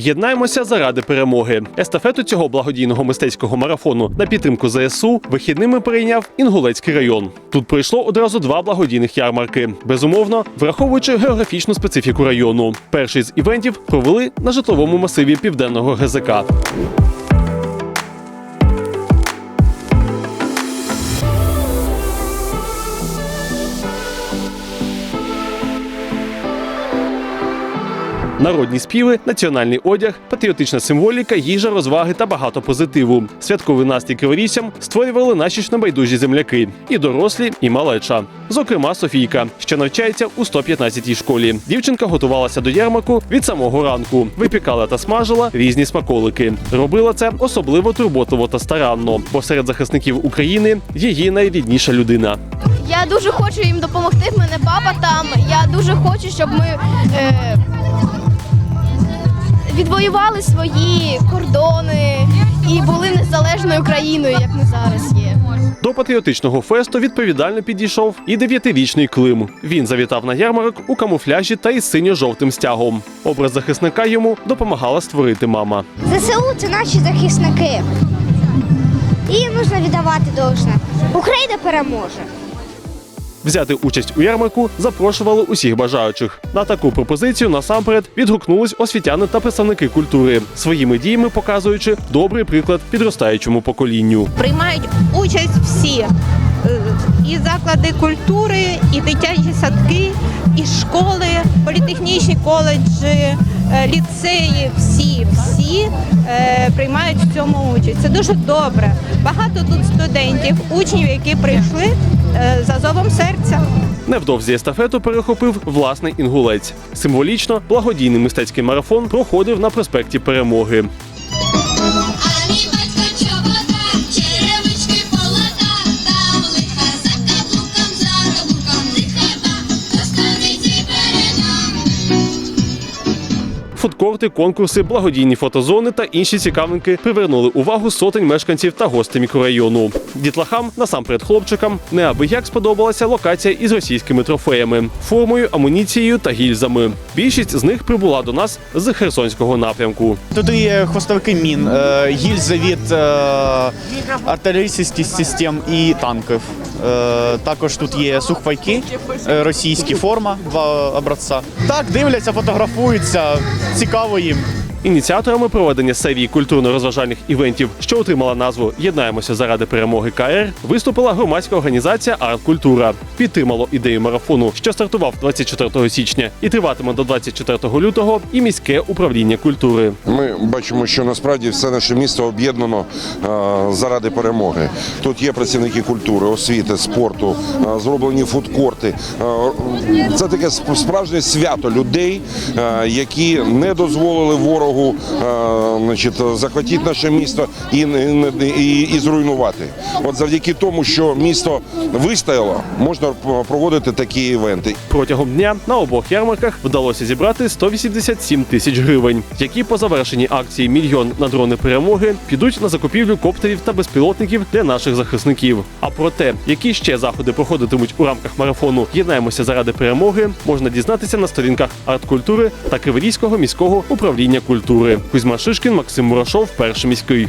Єднаємося заради перемоги. Естафету цього благодійного мистецького марафону на підтримку ЗСУ вихідними перейняв Інгулецький район. Тут пройшло одразу два благодійних ярмарки. Безумовно, враховуючи географічну специфіку району. Перший з івентів провели на житловому масиві південного ГЗК. Народні співи, національний одяг, патріотична символіка, їжа, розваги та багато позитиву. Святковий настрій криворіжцям створювали наші ж небайдужі земляки і дорослі, і малеча. Зокрема, Софійка, що навчається у 115-й школі. Дівчинка готувалася до ярмарку від самого ранку, випікала та смажила різні смаколики. Робила це особливо турботливо та старанно, бо серед захисників України її найрідніша людина. Я дуже хочу їм допомогти. В мене папа там. Я дуже хочу, щоб ми е, відвоювали свої кордони і були незалежною країною, як ми зараз є. До патріотичного фесту відповідально підійшов і дев'ятирічний Клим. Він завітав на ярмарок у камуфляжі та із синьо-жовтим стягом. Образ захисника йому допомагала створити мама. ЗСУ це наші захисники. І їм потрібно віддавати должне. Україна переможе. Взяти участь у ярмарку запрошували усіх бажаючих. На таку пропозицію насамперед відгукнулись освітяни та представники культури, своїми діями показуючи добрий приклад підростаючому поколінню. приймають участь всі Е, і заклади культури, і дитячі садки, і школи, політехнічні коледжі, е, ліцеї. Всі, всі е, приймають в цьому участь. Це дуже добре. Багато тут студентів, учнів, які прийшли е, за зовом серця. Невдовзі естафету перехопив власний інгулець. Символічно благодійний мистецький марафон проходив на проспекті Перемоги. Фудкорти, конкурси, благодійні фотозони та інші цікавинки привернули увагу сотень мешканців та гостей мікрорайону. Дітлахам, насамперед хлопчикам, неабияк сподобалася локація із російськими трофеями, формою, амуніцією та гільзами. Більшість з них прибула до нас з Херсонського напрямку. Тут є хвостовики мін, е, гільзи від е, артилерійських систем і танків. Е, Також тут є сухпайки, російські форма, два образця. Так, дивляться, фотографуються, цікаво їм. Ініціаторами проведення серії культурно-розважальних івентів, що отримала назву Єднаємося заради перемоги КР, виступила громадська організація Арт-Культура. Підтримало ідею марафону, що стартував 24 січня і триватиме до 24 лютого, і міське управління культури. Ми бачимо, що насправді все наше місто об'єднано е, заради перемоги. Тут є працівники культури, освіти, спорту, е, зроблені фудкорти. Е, Це таке справжнє свято людей, які не дозволили ворогу е, значить, захватити наше місто і, і, і зруйнувати. От завдяки тому, що місто вистояло, можна проводити такі івенти. Протягом дня на обох ярмарках вдалося зібрати 187 тисяч гривень, які по завершенні акції Мільйон на дрони перемоги підуть на закупівлю коптерів та безпілотників для наших захисників. А про те, які ще заходи проходитимуть у рамках марафону Єднаємося заради перемоги, можна дізнатися на сторінках арт-культури та Криворізького міського управління культури. Кузьма Шишкін, Максим Мурашов, перший міський.